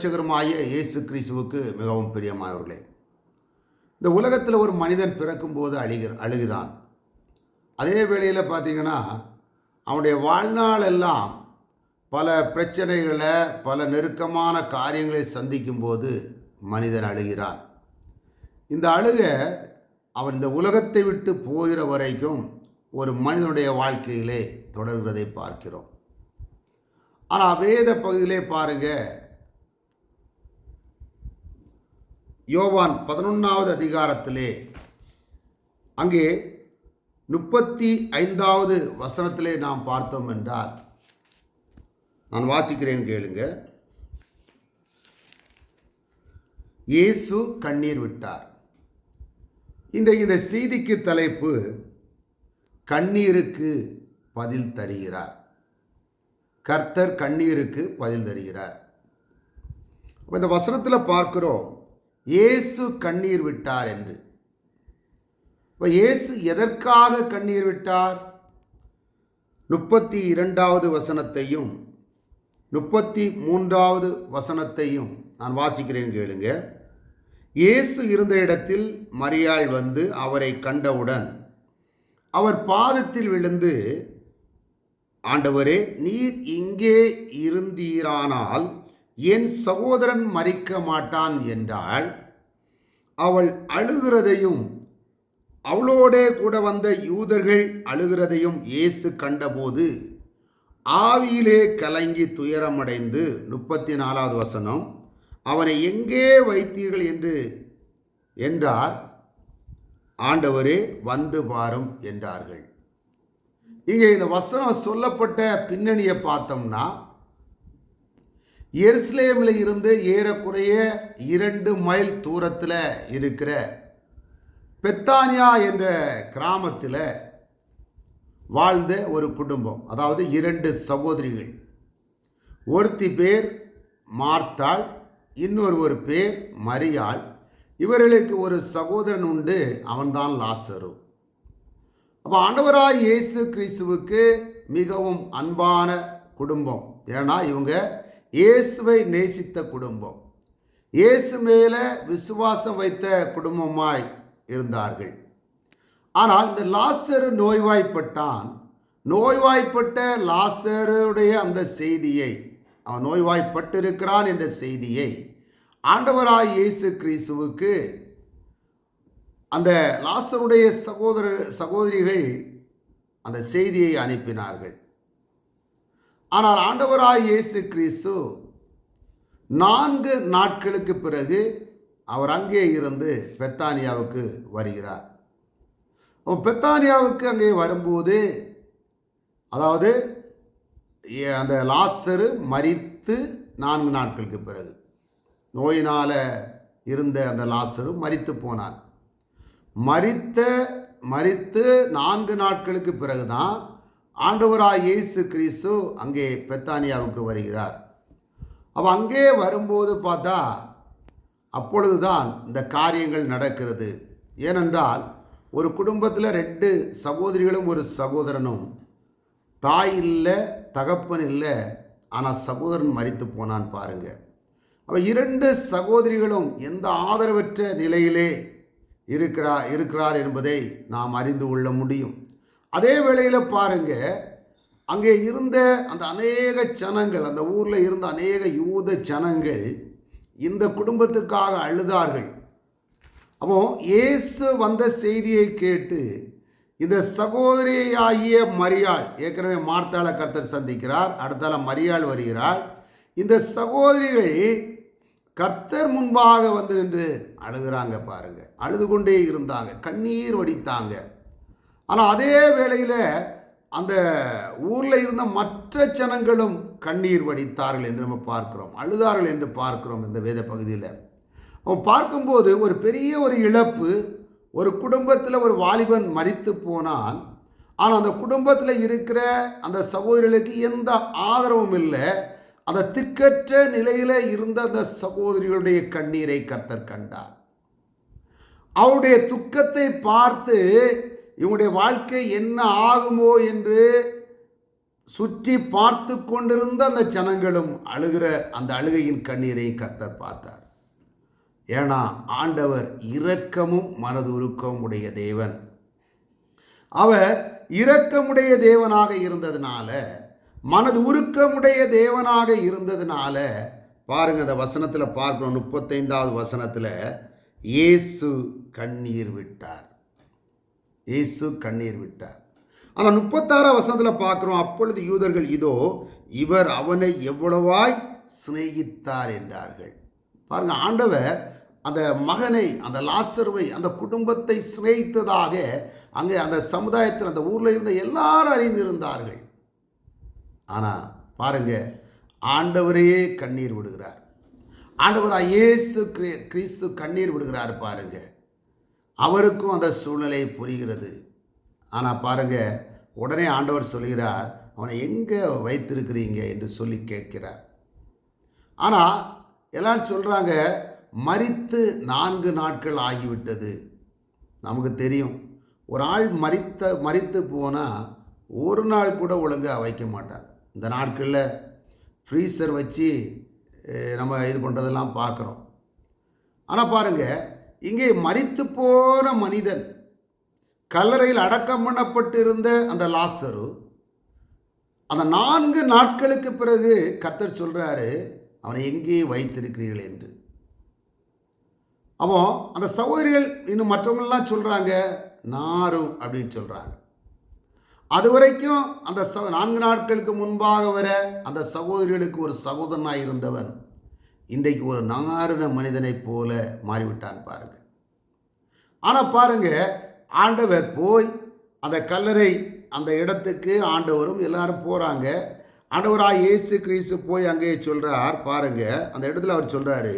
இரட்சகருமாய இயேசு கிறிஸ்துவுக்கு மிகவும் பிரியமானவர்களே இந்த உலகத்தில் ஒரு மனிதன் பிறக்கும்போது அழுகிற அழுகிறான். அதே வேளையில் பார்த்தீங்கன்னா அவனுடைய வாழ்நாள் எல்லாம் பல பிரச்சனைகளை பல நெருக்கமான காரியங்களை சந்திக்கும்போது மனிதன் அழுகிறான். இந்த அழுக அவன் இந்த உலகத்தை விட்டு போகிற வரைக்கும் ஒரு மனிதனுடைய வாழ்க்கையிலே தொடர்கிறதை பார்க்கிறோம். ஆனால் வேத பகுதியிலே பாருங்க யோவான் பதினொன்றாவது அதிகாரத்திலே அங்கே முப்பத்தி ஐந்தாவது வசனத்திலே நாம் பார்த்தோம் என்றால் நான் வாசிக்கிறேன் கேளுங்க. இயேசு கண்ணீர் விட்டார். இன்றைக்கு இந்த செய்திக்கு தலைப்பு கண்ணீருக்கு பதில் தருகிறார். கர்த்தர் கண்ணீருக்கு பதில் தருகிறார். இந்த வசனத்தில் பார்க்கிறோம் இயேசு கண்ணீர் விட்டார் என்று. இப்போ இயேசு எதற்காக கண்ணீர் விட்டார்? முப்பத்தி இரண்டாவது வசனத்தையும் முப்பத்தி மூன்றாவது வசனத்தையும் நான் வாசிக்கிறேன் கேளுங்க. இயேசு இருந்த இடத்தில் மரியாள் வந்து அவரை கண்டவுடன் அவர் பாதத்தில் விழுந்து ஆண்டவரே நீர் இங்கே இருந்தீரானால் என் சகோதரன் மறிக்க மாட்டான் என்றால் அவள் அழுகிறதையும் அவளோடே கூட வந்த யூதர்கள் அழுகிறதையும் இயேசு கண்டபோது ஆவியிலே கலங்கி துயரமடைந்து முப்பத்தி நாலாவது வசனம் அவனை எங்கே வைத்தீர்கள் என்று? என்றார். ஆண்டவரே வந்து பாரும் என்றார்கள். இங்கே இந்த வசனம் சொல்லப்பட்ட பின்னணியை பார்த்தோம்னா எருசலேமில் இருந்து ஏறக்குறைய இரண்டு மைல் தூரத்தில் இருக்கிற பெத்தானியா என்ற கிராமத்தில் வாழ்ந்த ஒரு குடும்பம் அதாவது இரண்டு சகோதரிகள். ஒருத்தி பேர் மார்த்தாள் இன்னொரு ஒரு பேர் மரியாள். இவர்களுக்கு ஒரு சகோதரன் உண்டு அவன்தான் லாசரு. அப்போ ஆண்டவராய் இயேசு கிறிஸ்துவுக்கு மிகவும் அன்பான குடும்பம். ஏன்னா இவங்க இயேசுவை நேசித்த குடும்பம். இயேசு மேலே விசுவாசம் வைத்த குடும்பமாய் இருந்தார்கள். ஆனால் இந்த லாசரு நோய்வாய்ப்பட்டான். நோய்வாய்ப்பட்ட லாசருடைய அந்த செய்தியை அவன் நோய்வாய்ப்பட்டிருக்கிறான் என்ற செய்தியை ஆண்டவராய் இயேசு கிறிஸ்துவுக்கு அந்த லாசருடைய சகோதர சகோதரிகள் அந்த செய்தியை அனுப்பினார்கள். ஆனால் ஆண்டவராய் இயேசு கிறிஸ்து நான்கு நாட்களுக்கு பிறகு அவர் அங்கே இருந்து பெத்தானியாவுக்கு வருகிறார். பெத்தானியாவுக்கு அங்கே வரும்போது அதாவது அந்த லாசரு மரித்து நான்கு நாட்களுக்கு பிறகு நோயினால் இருந்த அந்த லாசரு மறித்து போனார் மறித்த மரித்து நான்கு நாட்களுக்கு பிறகுதான் ஆண்டவராய் இயேசு கிறிஸ்து அங்கே பெத்தானியாவுக்கு வருகிறார். அவள் அங்கே வரும்போது பார்த்தா அப்பொழுதுதான் இந்த காரியங்கள் நடக்கிறது. ஏனென்றால் ஒரு குடும்பத்தில் ரெண்டு சகோதரிகளும் ஒரு சகோதரனும். தாய் இல்லை தகப்பன் இல்லை ஆனால் சகோதரன் மறித்து போனான் பாருங்க. அவள் இரண்டு சகோதரிகளும் எந்த ஆதரவற்ற நிலையிலே இருக்கிறா இருக்கிறார் என்பதை நாம் அறிந்து கொள்ள முடியும். அதே வேளையில் பாருங்க அங்கே இருந்த அந்த அநேக ஜனங்கள் அந்த ஊரில் இருந்த அநேக யூத ஜனங்கள் இந்த குடும்பத்துக்காக அழுதார்கள். அப்போ இயேசு வந்த செய்தியை கேட்டு இந்த சகோதரியாகிய மரியாள் ஏற்கனவே மார்த்தாள கர்த்தர் சந்திக்கிறார் அடுத்தால மரியாள் வருகிறார். இந்த சகோதரிகள் கர்த்தர் முன்பாக வந்து நின்று அழுகிறாங்க பாருங்க. அழுது கொண்டே இருந்தாங்க. கண்ணீர் வடித்தாங்க. ஆனால் அதே வேளையில் அந்த ஊரில் இருந்த மற்ற ஜனங்களும் கண்ணீர் வடித்தார்கள் என்று நம்ம பார்க்கிறோம் அழுதார்கள் என்று பார்க்கிறோம் இந்த வேத பகுதியில். அவன் பார்க்கும்போது ஒரு பெரிய ஒரு இழப்பு ஒரு குடும்பத்தில் ஒரு வாலிபன் மறித்து போனான் ஆனால் அந்த குடும்பத்தில் இருக்கிற அந்த சகோதரிகளுக்கு எந்த ஆதரவும் இல்லை அந்த திக்கற்ற நிலையில் இருந்த அந்த சகோதரிகளுடைய கண்ணீரை கர்த்தர் கண்டார். அவருடைய துக்கத்தை பார்த்து இவனுடைய வாழ்க்கை என்ன ஆகுமோ என்று சுற்றி பார்த்து கொண்டிருந்த அந்த ஜனங்களும் அழுகிற அந்த அழுகையின் கண்ணீரை கர்த்தர் பார்த்தார். ஏன்னா ஆண்டவர் இரக்கமும் மனதுருக்கமும் உடைய தேவன். அவர் இரக்கமுடைய தேவனாக இருந்ததுனால மனது உருக்கமுடைய தேவனாக இருந்ததுனால பாருங்க அந்த வசனத்தில் பார்க்கணும் முப்பத்தைந்தாவது வசனத்தில் இயேசு கண்ணீர் விட்டார். இயேசு கண்ணீர் விட்டார். ஆனால் முப்பத்தாறாம் வசனத்தில் பார்க்குறோம் அப்பொழுது யூதர்கள் இதோ இவர் அவனை எவ்வளவாய் சிநேகித்தார் என்றார்கள். பாருங்க ஆண்டவர் அந்த மகனை அந்த லாசர்வை அந்த குடும்பத்தை சிநேகித்ததாக அங்கே அந்த சமுதாயத்தில் அந்த ஊரில் இருந்த எல்லாரும் அறிந்திருந்தார்கள். ஆனால் பாருங்க ஆண்டவரையே கண்ணீர் விடுகிறார். ஆண்டவராக இயேசு கிறிஸ்து கண்ணீர் விடுகிறார் பாருங்கள் அவருக்கும் அந்த சூழ்நிலை புரிகிறது. ஆனால் பாருங்கள் உடனே ஆண்டவர் சொல்கிறார் அவனை எங்கே வைத்திருக்கிறீங்க? என்று சொல்லி கேட்கிறார். ஆனால் எல்லாரும் சொல்கிறாங்க மரித்து நான்கு நாட்கள் ஆகிவிட்டது. நமக்கு தெரியும் ஒரு ஆள் மறித்த மறித்து போனால் ஒரு நாள் கூட ஒழுங்காக வைக்க மாட்டாங்க இந்த நாட்களில் ஃப்ரீசர் வச்சு நம்ம இது பண்ணுறதெல்லாம் பார்க்குறோம். ஆனால் பாருங்கள் இங்கே மறித்து போன மனிதன் கல்லறையில் அடக்கம் பண்ணப்பட்டிருந்த அந்த லாசரு அந்த நான்கு நாட்களுக்கு பிறகு கத்தர் சொல்கிறாரு அவனை எங்கே வைத்திருக்கிறீர்கள் என்று? அப்போ அந்த சகோதரிகள் இன்னும் மற்றவங்களாம் சொல்கிறாங்க நாரும் அப்படின்னு சொல்கிறாங்க அது வரைக்கும் அந்த ச நான்கு நாட்களுக்கு முன்பாக வர அந்த சகோதரிகளுக்கு ஒரு சகோதரனாக இருந்தவன் இன்றைக்கு ஒரு நாரண மனிதனைப் போல மாறிவிட்டான் பாருங்க. ஆனால் பாருங்க ஆண்டவர் போய் அந்த கல்லறை அந்த இடத்துக்கு ஆண்டவரும் எல்லாரும் போகிறாங்க ஆண்டவராக இயேசு கிறிஸ்து போய் அங்கே சொல்கிறார் பாருங்க. அந்த இடத்துல அவர் சொல்கிறாரு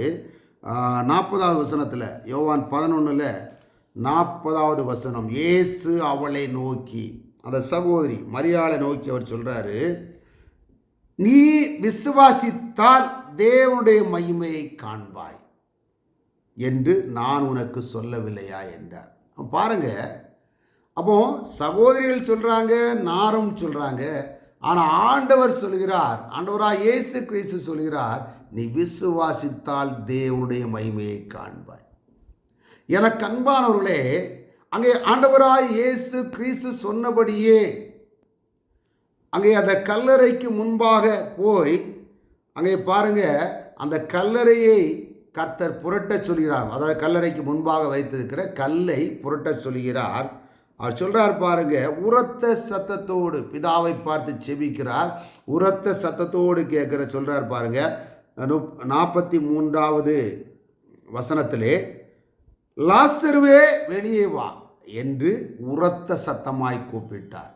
நாற்பதாவது வசனத்தில் யோவான் பதினொன்றில் நாற்பதாவது வசனம் இயேசு அவளை நோக்கி அந்த சகோதரி மரியாளை நோக்கி அவர் சொல்கிறாரு நீ விசுவாசித்தால் தேவனுடைய மகிமையை காண்பாய் என்று நான் உனக்கு சொல்லவில்லையா என்றார். பாருங்க அப்போ சகோதரிகள் சொல்றாங்க நாரும் சொல்றாங்க ஆனால் ஆண்டவர் சொல்கிறார் ஆண்டவராக இயேசு கிறிஸ்து சொல்கிறார் நீ விசுவாசித்தால் தேவனுடைய மகிமையை காண்பாய். எனக்கு அன்பானவர்களே அங்கே ஆண்டவராய் இயேசு கிறிஸ்து சொன்னபடியே அங்கே அந்த கல்லறைக்கு முன்பாக போய் அங்கே பாருங்க அந்த கல்லறையை கர்த்தர் புரட்டச் சொல்கிறார். அதாவது கல்லறைக்கு முன்பாக வைத்திருக்கிற கல்லை புரட்டச் சொல்கிறார். அவர் சொல்கிறார் பாருங்க உரத்த சத்தத்தோடு பிதாவை பார்த்து செபிக்கிறார். உரத்த சத்தத்தோடு கேட்குற சொல்கிறார் பாருங்க நாற்பத்தி மூன்றாவது வசனத்திலே லாசருவே வெளியே வா என்று உரத்த சத்தமாய் கூப்பிட்டார்.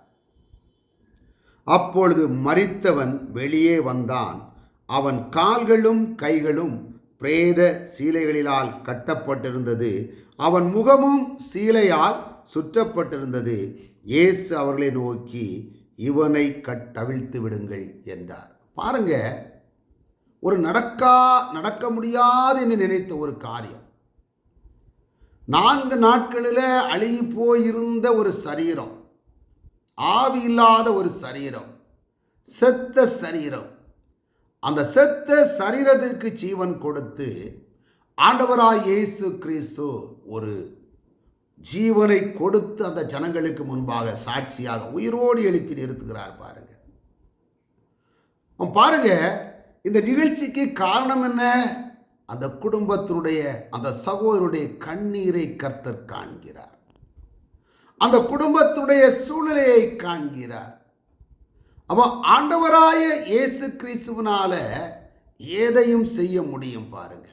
அப்பொழுது மறித்தவன் வெளியே வந்தான். அவன் கால்களும் கைகளும் பிரேத சீலைகளிலால் கட்டப்பட்டிருந்தது. அவன் முகமும் சீலையால் சுற்றப்பட்டிருந்தது. இயேசு அவர்களை நோக்கி இவனை கட்டவிழ்த்து விடுங்கள் என்றார். பாருங்க ஒரு நடக்கா நடக்க முடியாது என்று நினைத்த ஒரு காரியம். நான்கு நாட்களில் அழுகி போயிருந்த ஒரு சரீரம். ஆவி இல்லாத ஒரு சரீரம் செத்த சரீரம். அந்த செத்த சரீரத்துக்கு ஜீவன் கொடுத்து ஆண்டவராய் இயேசு கிறிஸ்து ஒரு ஜீவனை கொடுத்து அந்த ஜனங்களுக்கு முன்பாக சாட்சியாக உயிரோடு எழுப்பி நிறுத்துகிறார் பாருங்க. பாருங்க இந்த நிகழ்ச்சிக்கு காரணம் என்ன? அந்த குடும்பத்தினுடைய அந்த சகோதரருடைய கண்ணீரை கர்த்தர் காண்கிறார். அந்த குடும்பத்துடைய சூழ்நிலையை காண்கிறார். அப்போ ஆண்டவராய இயேசு கிறிஸ்துவனால ஏதையும் செய்ய முடியும் பாருங்க.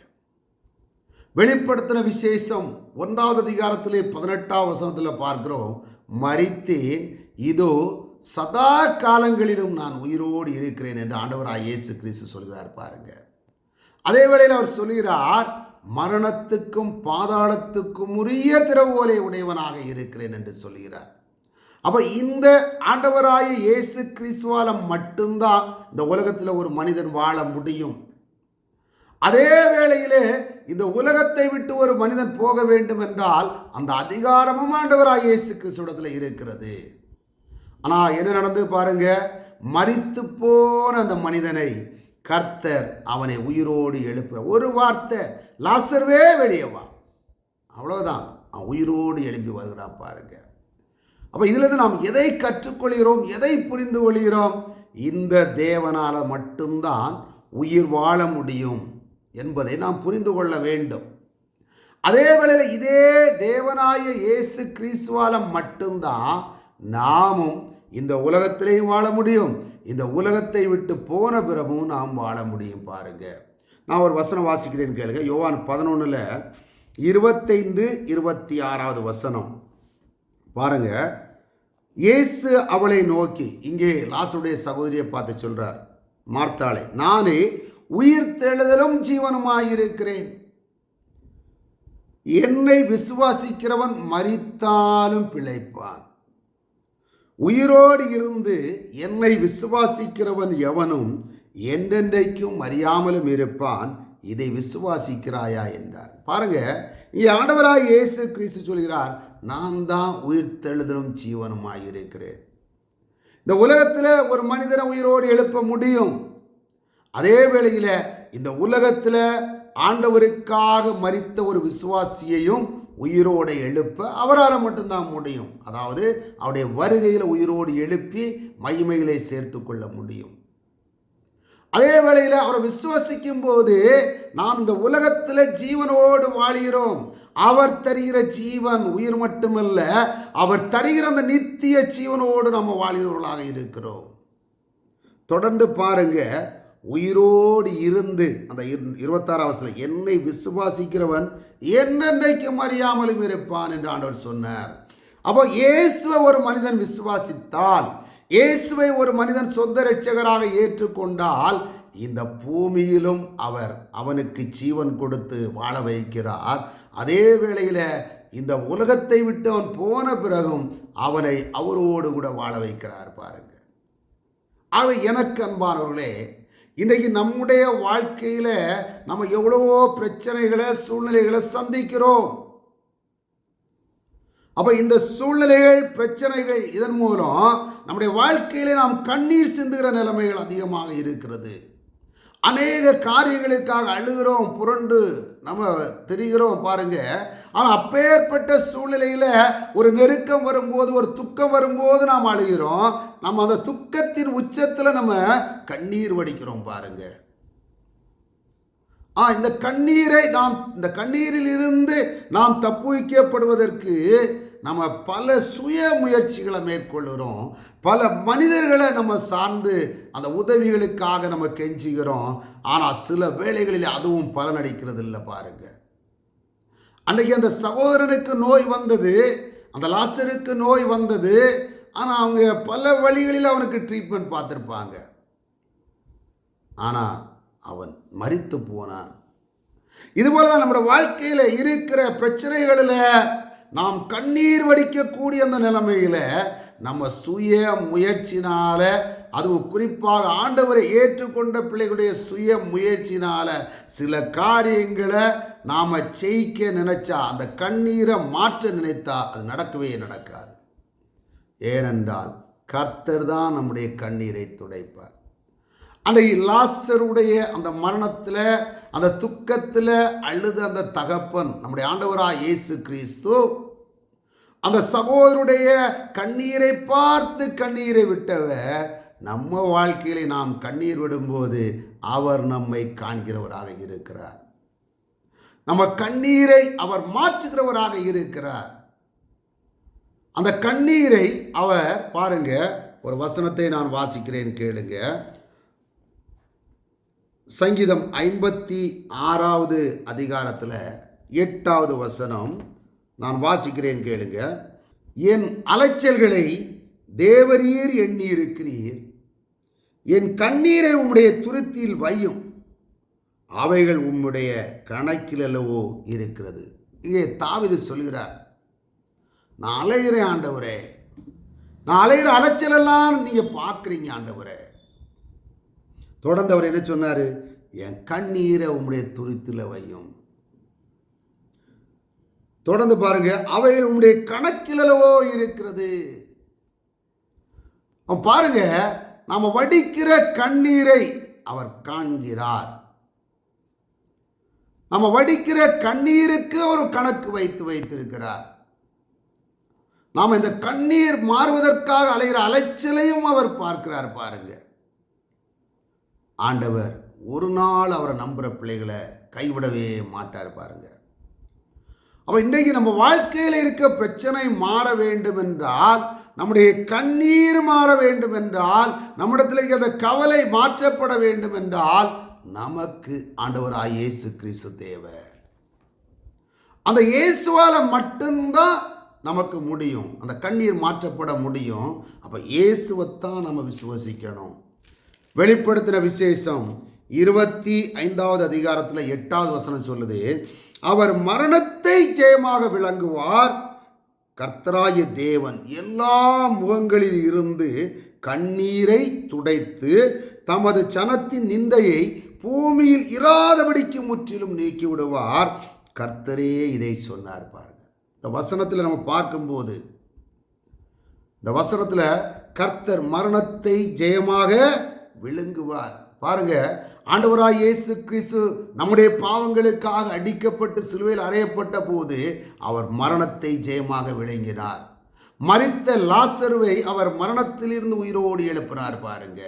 வெளிப்படுத்தின விசேஷம் ஒன்றாவது அதிகாரத்திலே பதினெட்டாம் வசனத்தில் பார்க்கிறோம். மறித்தேன் இதோ சதா காலங்களிலும் நான் உயிரோடு இருக்கிறேன் என்று ஆண்டவராய் இயேசு கிறிஸ்து சொல்கிறார் பாருங்கள் அதே வேளையில் அவர் சொல்கிறார் மரணத்துக்கும் பாதாளத்துக்கும் உரிய திறவுகோலை உடையவனாக இருக்கிறேன் என்று சொல்கிறார் அப்போ இந்த ஆண்டவராய இயேசு கிறிஸ்துவால மட்டும்தான் இந்த உலகத்தில் ஒரு மனிதன் வாழ முடியும். அதே வேளையிலே இந்த உலகத்தை விட்டு ஒரு மனிதன் போக வேண்டும் என்றால் அந்த அதிகாரமும் ஆண்டவராக இயேசு கிறிஸ்துவிடத்தில் இருக்கிறது. ஆனால் என்ன நடந்து பாருங்க மறித்து போன அந்த மனிதனை கர்த்தர் அவனை உயிரோடு எழுப்ப ஒரு வார்த்தை லாசர்வே வெளியே வா. அவ்வளோதான் அவன் உயிரோடு எழும்பி வருகிறான் பாருங்க. அப்போ இதிலிருந்து நாம் எதை கற்றுக்கொள்கிறோம்? எதை புரிந்து கொள்கிறோம்? இந்த தேவனால் மட்டும்தான் உயிர் வாழ முடியும் என்பதை நாம் புரிந்து கொள்ள வேண்டும். அதே வேளையில் இதே தேவனாய இயேசு கிறிஸ்துவால மட்டும்தான் நாமும் இந்த உலகத்திலேயும் வாழ முடியும். இந்த உலகத்தை விட்டு போன பிறகும் நாம் வாழ முடியும் பாருங்க. நான் ஒரு வசனம் வாசிக்கிறேன் கேளுங்க. யோவான் பதினொன்றில் இருபத்தைந்து இருபத்தி ஆறாவது வசனம். பாருங்க. இயேசு அவளை நோக்கி இங்கே லாசுடைய சகோதரியை பார்த்து சொல்றார் மார்த்தாளை நானே உயிர் தெழுதலும் ஜீவனுமாயிருக்கிறேன். என்னை விசுவாசிக்கிறவன் மறித்தாலும் பிழைப்பான். உயிரோடு இருந்து என்னை விசுவாசிக்கிறவன் எவனும் என்றென்றைக்கும் அறியாமலும் இருப்பான். இதை விசுவாசிக்கிறாயா என்றார். பாருங்க இங்கே ஆண்டவராய் இயேசு கிறிஸ்து சொல்கிறார் நான் தான் உயிர் தெழுதலும் ஜீவனுமாய் இருக்கிறேன். இந்த உலகத்தில் ஒரு மனிதனை உயிரோடு எழுப்ப முடியும். அதே வேளையில் இந்த உலகத்தில் ஆண்டவருக்காக மறித்த ஒரு விசுவாசியையும் உயிரோடு எழுப்ப அவரால் மட்டும்தான் முடியும். அதாவது அவருடைய வருகையில் உயிரோடு எழுப்பி மகிமைகளை சேர்த்து கொள்ள முடியும். அதே வேளையில் அவரை விசுவசிக்கும் போது நாம் இந்த உலகத்தில் ஜீவனோடு வாழ்கிறோம். அவர் தருகிற ஜீவன் உயிர் மட்டுமல்ல அவர் தருகிற அந்த நித்திய ஜீவனோடு நம்ம வாழ்கிறவர்களாக இருக்கிறோம். தொடர்ந்து பாருங்கள் உயிரோடு இருந்து அந்த இரு- இருபத்தாறாம் வசனம் என்னை விசுவாசிக்கிறவன் என்னென்னைக்கும் அறியாமலும் இருப்பான் என்று ஆண்டவர் சொன்னார். அப்போ இயேசுவை ஒரு மனிதன் விசுவாசித்தால் இயேசுவை ஒரு மனிதன் சொந்த இரட்சகராக ஏற்றுக்கொண்டால் இந்த பூமியிலும் அவர் அவனுக்கு ஜீவன் கொடுத்து வாழ வைக்கிறார். அதே வேளையில் இந்த உலகத்தை விட்டு அவன் போன பிறகும் அவனை அவரோடு கூட வாழ வைக்கிறார் பாருங்க. அவர் எனக்கு அன்பானவர்களே இன்றைக்கு நம்முடைய வாழ்க்கையில் நம்ம எவ்வளவோ பிரச்சனைகளை சூழ்நிலைகளை சந்திக்கிறோம். அப்போ இந்த சூழ்நிலைகள் பிரச்சனைகள் இதன் மூலம் நம்முடைய வாழ்க்கையிலே நாம் கண்ணீர் சிந்துகிற நிலைமைகள் அதிகமாக இருக்கிறது. அநேக காரியங்களுக்காக அழுகிறோம் புரண்டு நம்ம தெரிகிறோம் பாருங்க. ஆனால் அப்பேற்பட்ட சூழ்நிலையில் ஒரு நெருக்கம் வரும்போது ஒரு துக்கம் வரும்போது நாம் அழுகிறோம். நம்ம அந்த துக்கத்தின் உச்சத்தில் நம்ம கண்ணீர் வடிக்கிறோம் பாருங்க. ஆ இந்த கண்ணீரை நாம் இந்த கண்ணீரில் இருந்து நாம் தப்புவிக்கப்படுவதற்கு நம்ம பல சுய முயற்சிகளை மேற்கொள்கிறோம் பல மனிதர்களை நம்ம சார்ந்து அந்த உதவிகளுக்காக நம்ம கெஞ்சுகிறோம். ஆனால் சில வேளைகளில் அதுவும் பலனடிக்கிறது இல்லை பாருங்க. அன்றைக்கி அந்த சகோதரனுக்கு நோய் வந்தது அந்த லாசருக்கு நோய் வந்தது. ஆனால் அவங்க பல வழிகளில் அவனுக்கு ட்ரீட்மெண்ட் பார்த்துருப்பாங்க. ஆனால் அவன் மறித்து போனான். இதுபோல தான் நம்மளோட வாழ்க்கையில் இருக்கிற பிரச்சனைகளில் நாம் கண்ணீர் வடிக்கக்கூடிய அந்த நிலைமையில் நம்ம சுய முயற்சினால அதுவும் குறிப்பாக ஆண்டவரை ஏற்றுக்கொண்ட பிள்ளைகளுடைய சுய முயற்சினால சில காரியங்களை நாம் ஜெயிக்க நினைச்சா அந்த கண்ணீரை மாற்ற நினைத்தா அது நடக்கவே நடக்காது. ஏனென்றால் கர்த்தர் தான் நம்முடைய கண்ணீரை துடைப்பார். அந்த லாசருடைய அந்த மரணத்தில் அந்த துக்கத்தில் அழுத அந்த தகப்பன் நம்முடைய ஆண்டவராக இயேசு கிறிஸ்து அந்த சகோதருடைய கண்ணீரை பார்த்து கண்ணீரை விட்டவர் நம்ம வாழ்க்கையில நாம் கண்ணீர் விடும்போது அவர் நம்மை காண்கிறவராக இருக்கிறார். நம்ம கண்ணீரை அவர் மாற்றுகிறவராக இருக்கிறார். அந்த கண்ணீரை அவர் பாருங்க ஒரு வசனத்தை நான் வாசிக்கிறேன் கேளுங்க. சங்கீதம் ஐம்பத்தி ஆறாவது அதிகாரத்தில் எட்டாவது வசனம் நான் வாசிக்கிறேன் கேளுங்க. என் அலைச்சல்களை தேவரீர் எண்ணி இருக்கிறீர் என் கண்ணீரை உம்முடைய துருத்தியில் வையும். அவைகள் உம்முடைய கணக்கில் அல்லவோ இருக்கிறது. இங்கே தாவிது சொல்கிறார் நான் அலைகிறேன் ஆண்டவரே. நான் அலைகிற அலைச்சலெல்லாம் நீங்கள் பார்க்குறீங்க ஆண்டவரே. தொடர்ந்து அவர் என்ன சொன்னார்? என் கண்ணீரை உம்முடைய துரித்தில் வையும். தொடர்ந்து பாருங்க அவை உம்முடைய கணக்கிலவோ இருக்கிறது. பாருங்க நாம் வடிக்கிற கண்ணீரை அவர் காண்கிறார். நம்ம வடிக்கிற கண்ணீருக்கு ஒரு கணக்கு வைத்து வைத்திருக்கிறார். நாம் இந்த கண்ணீர் மாறுவதற்காக அலைகிற அலைச்சலையும் அவர் பார்க்கிறார் பாருங்க. ஆண்டவர் ஒரு நாள் அவரை நம்புகிற பிள்ளைகளை கைவிடவே மாட்டார் பாருங்க. அப்போ இன்றைக்கு நம்ம வாழ்க்கையில் இருக்க பிரச்சனை மாற வேண்டும் என்றால் நம்முடைய கண்ணீர் மாற வேண்டும் என்றால் நம்மிடத்தில் இருக்கிற கவலை மாற்றப்பட வேண்டும் என்றால் நமக்கு ஆண்டவராய் இயேசு கிறிஸ்து தேவை அந்த இயேசுவால் மட்டும்தான் நமக்கு முடியும். அந்த கண்ணீர் மாற்றப்பட முடியும். அப்போ இயேசுவைத்தான் நம்ம விசுவசிக்கணும். வெளிப்படுத்தின விசேஷம் இருபத்தி ஐந்தாவது அதிகாரத்தில் எட்டாவது வசனம் சொல்லுது. அவர் மரணத்தை ஜெயமாக விளங்குவார். கர்த்தராய தேவன் எல்லா முகங்களில் இருந்து கண்ணீரை துடைத்து தமது சனத்தின் நிந்தையை பூமியில் இராதபடிக்கு முற்றிலும் நீக்கி விடுவார். கர்த்தரே இதை சொன்னார் பாருங்க. இந்த வசனத்தில் நம்ம பார்க்கும்போது இந்த வசனத்தில் கர்த்தர் மரணத்தை ஜெயமாக விழுங்குவார். பாருங்க ஆண்டவராய் இயேசு கிறிஸ்து நம்முடைய பாவங்களுக்காக அடிக்கப்பட்டு சிலுவையில் அறையப்பட்ட போது அவர் மரணத்தை ஜெயமாக விளங்கினார். மறித்த லாசருவை அவர் மரணத்திலிருந்து உயிரோடு எழுப்பினார் பாருங்க.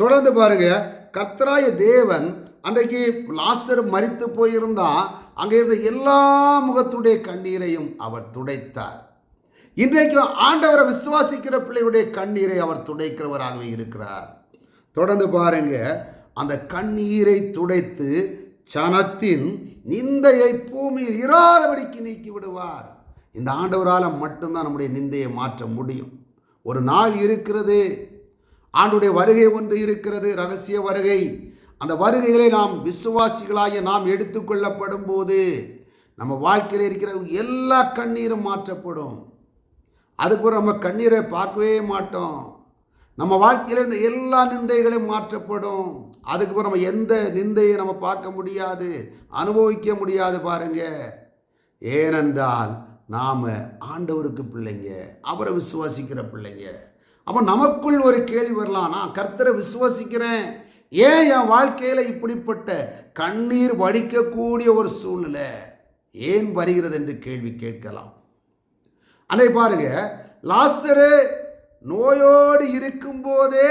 தொடர்ந்து பாருங்க கத்ராய தேவன் அன்றைக்கு லாசர் மறித்து போயிருந்தான் அங்கே இருந்த எல்லா முகத்துடைய கண்ணீரையும் அவர் துடைத்தார். இன்றைக்கு ஆண்டவரை விசுவாசிக்கிற பிள்ளையுடைய கண்ணீரை அவர் துடைக்கிறவராகவே இருக்கிறார். தொடர்ந்து பாருங்க. அந்த கண்ணீரை துடைத்து சனத்தின் நிந்தையை பூமியில் இராதபடிக்கு நீக்கி விடுவார். இந்த ஆண்டவரால் மட்டும்தான் நம்முடைய நிந்தையை மாற்ற முடியும். ஒரு நாள் இருக்கிறது. ஆண்டுடைய வருகை ஒன்று இருக்கிறது. ரகசிய வருகை. அந்த வருகைகளை நாம் விசுவாசிகளாகிய நாம் எடுத்துக்கொள்ளப்படும் போது நம்ம வாழ்க்கையில் இருக்கிற எல்லா கண்ணீரும் மாற்றப்படும். அதுக்கு நம்ம கண்ணீரை பார்க்கவே மாட்டோம். நம்ம வாழ்க்கையில் இருந்த எல்லா நிந்தைகளையும் மாற்றப்படும். அதுக்கப்புறம் நம்ம எந்த நிந்தையை நம்ம பார்க்க முடியாது அனுபவிக்க முடியாது பாருங்க. ஏனென்றால் நாம் ஆண்டவருக்கு பிள்ளைங்க அவரை விசுவாசிக்கிற பிள்ளைங்க. அப்போ நமக்குள் ஒரு கேள்வி வரலாம் நான் கர்த்தரை விசுவாசிக்கிறேன். ஏன் என் வாழ்க்கையில் இப்படிப்பட்ட கண்ணீர் வடிக்கக்கூடிய ஒரு சூழ்நிலை? ஏன் வருகிறது? என்று கேள்வி கேட்கலாம். அதை பாருங்க லாஸ்டரு நோயோடு இருக்கும்போதே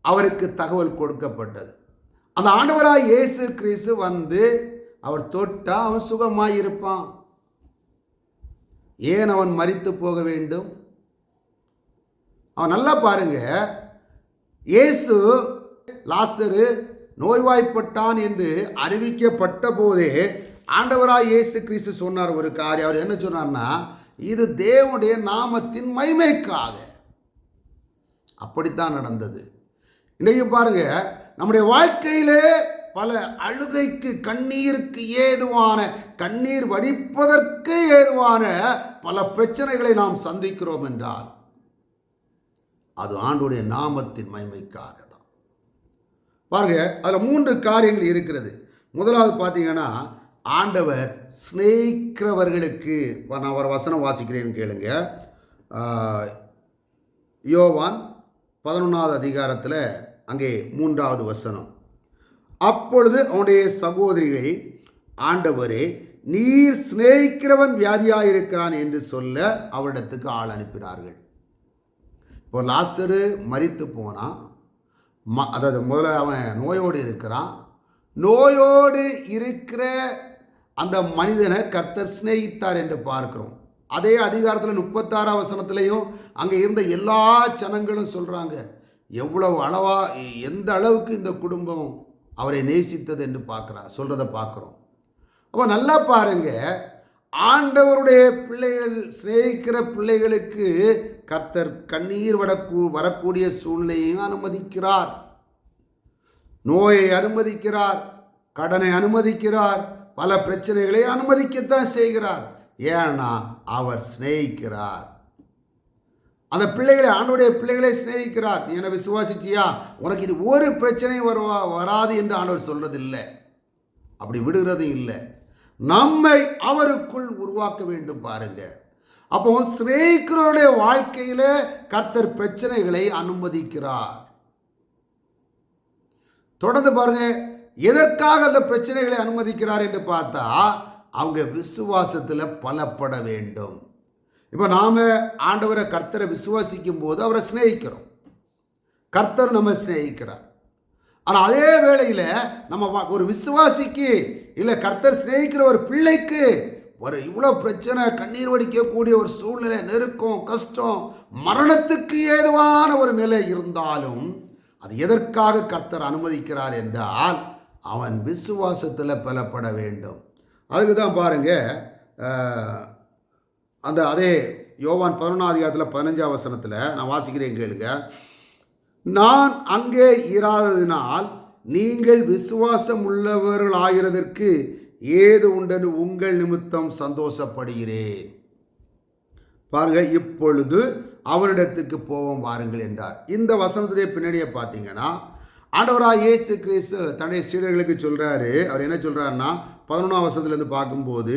அவருக்கு தகவல் கொடுக்கப்பட்டது. அந்த ஆண்டவராக இயேசு கிறிஸ்து வந்து அவர் தொட்டால் அவன் சுகமாக இருப்பான். ஏன் அவன் மறித்து போக வேண்டும்? அவன் நல்லா பாருங்க. இயேசு லாசரு நோய்வாய்ப்பட்டான் என்று அறிவிக்கப்பட்ட போதே ஆண்டவராக இயேசு கிறிஸ்து சொன்னார் ஒரு காரியம். அவர் என்ன சொன்னார்னா இது தேவனுடைய நாமத்தின் மைமைக்காக அப்படித்தான் நடந்தது. இன்றைக்கு பாருங்க நம்முடைய வாழ்க்கையிலே பல அழுகைக்கு கண்ணீருக்கு ஏதுவான கண்ணீர் வடிப்பதற்கு ஏதுவான பல பிரச்சனைகளை நாம் சந்திக்கிறோம் என்றால் அது ஆண்டுடைய நாமத்தின் மைமைக்காக தான். பாருங்க அதில் மூன்று காரியங்கள் இருக்கிறது. முதலாவது பார்த்தீங்கன்னா ஆண்டவர் சிநேகிக்கிறவர்களுக்கு நான் ஒரு வசனம் வாசிக்கிறேன்னு கேளுங்க. யோவான் பதினொன்றாவது அதிகாரத்தில் அங்கே மூன்றாவது வசனம். அப்பொழுது அவனுடைய சகோதரிகள் ஆண்டவரே நீர் சிநேகிக்கிறவன் வியாதியாயிருக்கிறான் என்று சொல்ல அவரிடத்துக்கு ஆள் அனுப்பினார்கள். இப்போ லாசரு மறித்து போனான் ம அதாவது முதல்ல அவன் நோயோடு இருக்கிறான். நோயோடு இருக்கிற அந்த மனிதனை கர்த்தர் சிநேகித்தார் என்று பார்க்கிறோம். அதே அதிகாரத்தில் முப்பத்தாறாம் வசனத்திலையும் அங்கே இருந்த எல்லா ஜனங்களும் சொல்கிறாங்க எவ்வளவு அளவா எந்த அளவுக்கு இந்த குடும்பம் அவரை நேசித்தது என்று பார்க்குறா சொல்கிறத பார்க்குறோம். அப்போ நல்லா பாருங்க ஆண்டவருடைய பிள்ளைகள் சிநேகிக்கிற பிள்ளைகளுக்கு கர்த்தர் கண்ணீர் வடக்கூ வரக்கூடிய சூழ்நிலையும் அனுமதிக்கிறார். நோயை அனுமதிக்கிறார் கடனை அனுமதிக்கிறார் பல பிரச்சனைகளை அனுமதிக்கத்தான் செய்கிறார். ஏன்னா அவர் சிநேகிக்கிறார். அந்த பிள்ளைகளை ஆண்டுடைய பிள்ளைகளை சிநேகிக்கிறார். நீ என்னை விசுவாசிச்சியா? உனக்கு இது ஒரு பிரச்சனையும் வருவா வராது என்று ஆண்டவர் சொல்றதில்லை. அப்படி விடுகிறதும் இல்லை. நம்மை அவருக்குள் உருவாக்க வேண்டும் பாருங்க. அப்போ சிநேகிக்கிறவருடைய வாழ்க்கையில கர்த்தர் பிரச்சனைகளை அனுமதிக்கிறார். தொடர்ந்து பாருங்க எதற்காக அந்த பிரச்சனைகளை அனுமதிக்கிறார் என்று பார்த்தா அவங்க விசுவாசத்தில் பலப்பட வேண்டும். இப்போ நாம் ஆண்டவரை கர்த்தரை விசுவாசிக்கும் போது அவரை சிநேகிக்கிறோம். கர்த்தர் நம்ம சிநேகிக்கிறார். ஆனால் அதே வேளையில் நம்ம ஒரு விசுவாசிக்கு இல்லை கர்த்தர் சிநேகிக்கிற ஒரு பிள்ளைக்கு ஒரு இவ்வளோ பிரச்சனை கண்ணீர் வடிக்கக்கூடிய ஒரு சூழ்நிலை நெருக்கம் கஷ்டம் மரணத்துக்கு ஏதுவான ஒரு நிலை இருந்தாலும் அது எதற்காக கர்த்தர் அனுமதிக்கிறார் என்றால் அவன் விசுவாசத்தில் பலப்பட வேண்டும். அதுக்கு தான் பாருங்க அந்த அதே யோவான் பதினொன்றாதிகாரத்தில் பதினஞ்சாம் வசனத்தில் நான் வாசிக்கிறேன் கேளுங்க. நான் அங்கே இராததினால் நீங்கள் விசுவாசம் உள்ளவர்களாகிறதற்கு ஏது உண்டென்று உங்கள் நிமித்தம் சந்தோஷப்படுகிறேன். பாருங்க இப்பொழுது அவனிடத்துக்கு போவோம் வாருங்கள் என்றார். இந்த வசனத்துடைய பின்னணியை பார்த்தீங்கன்னா ஆண்டவராக இயேசு கிறிஸ்து தன்னுடைய சீடர்களுக்கு சொல்கிறாரு அவர் என்ன சொல்கிறாருன்னா பதினொன்றாம் வருஷத்துலேருந்து பார்க்கும்போது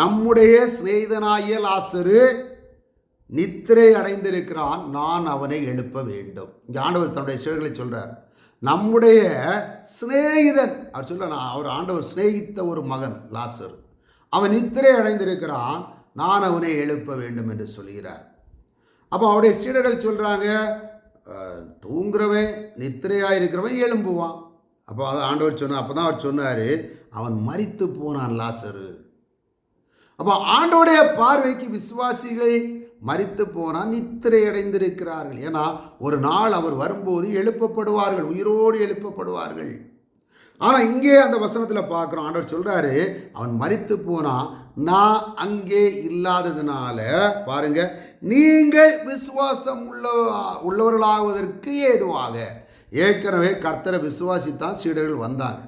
நம்முடைய சிநேகிதனாகிய லாசரு நித்திரை அடைந்திருக்கிறான். நான் அவனை எழுப்ப வேண்டும். இங்கே ஆண்டவர் தன்னுடைய சீடர்களை சொல்கிறார் நம்முடைய சிநேகிதன் அவர் சொல்ல நான் அவர் ஆண்டவர் சிநேகித்த ஒரு மகன் லாசர். அவன் நித்திரை அடைந்திருக்கிறான். நான் அவனை எழுப்ப வேண்டும் என்று சொல்கிறார். அப்போ அவருடைய சீடர்கள் சொல்கிறாங்க தூங்குறவன் நித்திரையாக இருக்கிறவன் எழும்புவான். அப்போ அதை ஆண்டவர் சொன்னார் அப்போ தான் அவர் சொன்னார் அவன் மறித்து போனான் லாசரு. அப்போ ஆண்டோடைய பார்வைக்கு விசுவாசிகள் மறித்து போனால் நித்திரை அடைந்திருக்கிறார்கள் ஏன்னா ஒரு நாள் அவர் வரும்போது எழுப்பப்படுவார்கள் உயிரோடு எழுப்பப்படுவார்கள். ஆனால் இங்கே அந்த வசனத்தில் பார்க்குறோம் ஆண்டவர் சொல்கிறாரு அவன் மறித்து போனால் நான் அங்கே இல்லாததுனால பாருங்கள் நீங்கள் விசுவாசம் உள்ள உள்ளவர்களாவதற்கு ஏதுவாக. ஏற்கனவே கர்த்தரை விசுவாசித்தான் சீடர்கள் வந்தாங்க.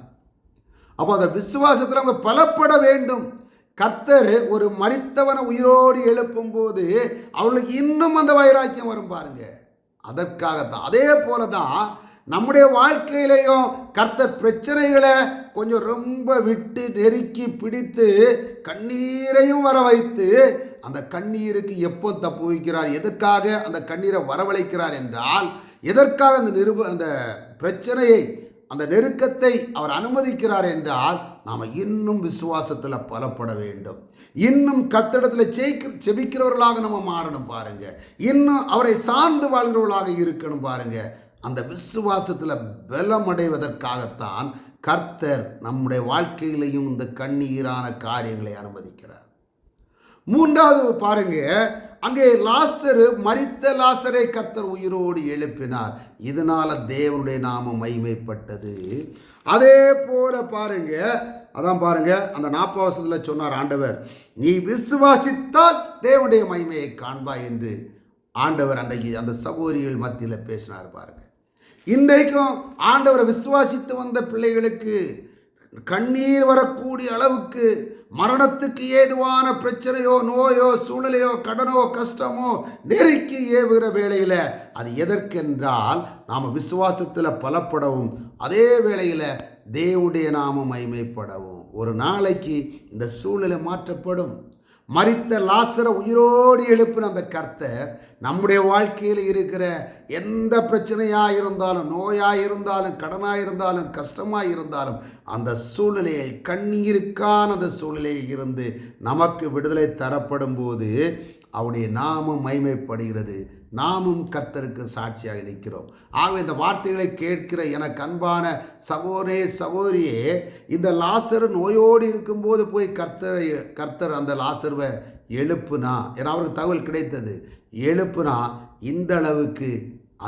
அப்போ அந்த விசுவாசத்தில் அவங்க பலப்பட வேண்டும். கர்த்தர் ஒரு மறித்தவனை உயிரோடு எழுப்பும்போது அவர்களுக்கு இன்னும் அந்த வைராக்கியம் வரும் பாருங்க. அதற்காகத்தான். அதே போல தான் நம்முடைய வாழ்க்கையிலையும் கர்த்தர் பிரச்சனைகளை கொஞ்சம் ரொம்ப விட்டு நெருக்கி பிடித்து கண்ணீரையும் வர வைத்து அந்த கண்ணீருக்கு எப்போ தப்பு வைக்கிறார்? எதுக்காக அந்த கண்ணீரை வரவழைக்கிறார் என்றால் எதற்காக அந்த நிருப அந்த பிரச்சனையை அந்த நெருக்கத்தை அவர் அனுமதிக்கிறார் என்றால் நாம் இன்னும் விசுவாசத்தில் பலப்பட வேண்டும். இன்னும் கத்திடத்தில் ஜெயிக்க செபிக்கிறவர்களாக நம்ம மாறணும் பாருங்க. இன்னும் அவரை சார்ந்து வாழ்கிறவர்களாக இருக்கணும் பாருங்க. அந்த விசுவாசத்தில் பலமடைவதற்காகத்தான் கர்த்தர் நம்முடைய வாழ்க்கையிலையும் இந்த கண்ணீரான காரியங்களை அனுமதிக்கிறார். மூன்றாவது பாருங்க. அங்கே லாசரு மறித்த லாசரை கர்த்தர் உயிரோடு எழுப்பினார். இதனால தேவனுடைய நாமம் மைமைப்பட்டது அதே போல பாருங்க. அதான் பாருங்க. அந்த நாப்பாவசத்தில் சொன்னார் ஆண்டவர் நீ விசுவாசித்தால் தேவனுடைய மகிமையை காண்பாய் என்று ஆண்டவர் அன்றைக்கு அந்த சகோதரிகள் மத்தியில் பேசினார் பாருங்க. இன்றைக்கும் ஆண்டவரை விசுவாசித்து வந்த பிள்ளைகளுக்கு கண்ணீர் வரக்கூடிய அளவுக்கு மரணத்துக்கு ஏதுவான பிரச்சனையோ நோயோ சூழ்நிலையோ கடனோ கஷ்டமோ நெருக்கி ஏவுகிற வேளையில் அது எதற்கென்றால் நாம் விசுவாசத்தில் பலப்படவும் அதே வேளையில் தேவடைய நாம மைமைப்படவும் ஒரு நாளைக்கு இந்த சூழ்நிலை மாற்றப்படும். மறித்த லாசரை உயிரோடு எழுப்பின அந்த கர்த்தர் நம்முடைய வாழ்க்கையில் இருக்கிற எந்த பிரச்சனையாக இருந்தாலும் நோயாக இருந்தாலும் கடனாக இருந்தாலும் கஷ்டமாக இருந்தாலும் அந்த சூழ்நிலையை கண்ணீருக்கான அந்த சூழ்நிலையில் இருந்து நமக்கு விடுதலை தரப்படும் போது அவருடைய நாமம் மைமைப்படுகிறது நாமும் கர்த்தருக்கு சாட்சியாக நிற்கிறோம். ஆக இந்த வார்த்தைகளை கேட்கிற எனக்கு அன்பான சகோதரே சகோதரியே இந்த லாசர் நோயோடு இருக்கும்போது போய் கர்த்தரை கர்த்தர் அந்த லாசர்வை எழுப்புனா ஏன்னா அவருக்கு தகவல் கிடைத்தது. எழுப்புனா இந்த அளவுக்கு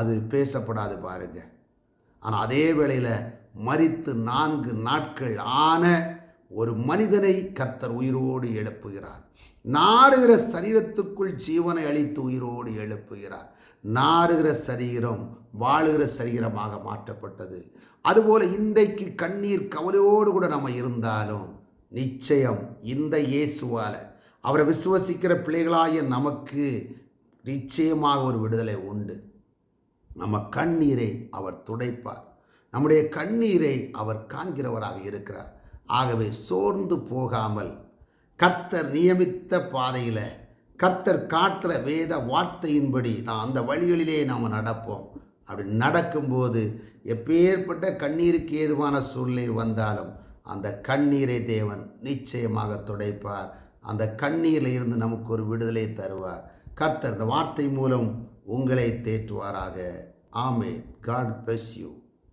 அது பேசப்படாது பாருங்க. ஆனால் அதே வேளையில் மறித்து நான்கு நாட்கள் ஆன ஒரு மனிதனை கர்த்தர் உயிரோடு எழுப்புகிறார். நாறுகிற சரீரத்துக்குள் ஜீவனை அளித்து உயிரோடு எழுப்புகிறார். நாறுகிற சரீரம் வாழுகிற சரீரமாக மாற்றப்பட்டது. அதுபோல இன்றைக்கு கண்ணீர் கவலையோடு கூட நம்ம இருந்தாலும் நிச்சயம் இந்த இயேசுவால் அவரை விசுவசிக்கிற பிள்ளைகளாகிய நமக்கு நிச்சயமாக ஒரு விடுதலை உண்டு. நம்ம கண்ணீரை அவர் துடைப்பார். நம்முடைய கண்ணீரை அவர் காண்கிறவராக இருக்கிறார். ஆகவே சோர்ந்து போகாமல் கர்த்தர் நியமித்த பாதையில் கர்த்தர் காட்டுற வேத வார்த்தையின்படி நான் அந்த வழிகளிலே நாம் நடப்போம். அப்படி நடக்கும்போது எப்பேற்பட்ட கண்ணீருக்கு ஏதுவான சூழ்நிலை வந்தாலும் அந்த கண்ணீரை தேவன் நிச்சயமாக துடைப்பார். அந்த கண்ணீரில் இருந்து நமக்கு ஒரு விடுதலை தருவார். கர்த்தர் இந்த வார்த்தை மூலம் உங்களை தேற்றுவாராக. ஆமே காட் bless யூ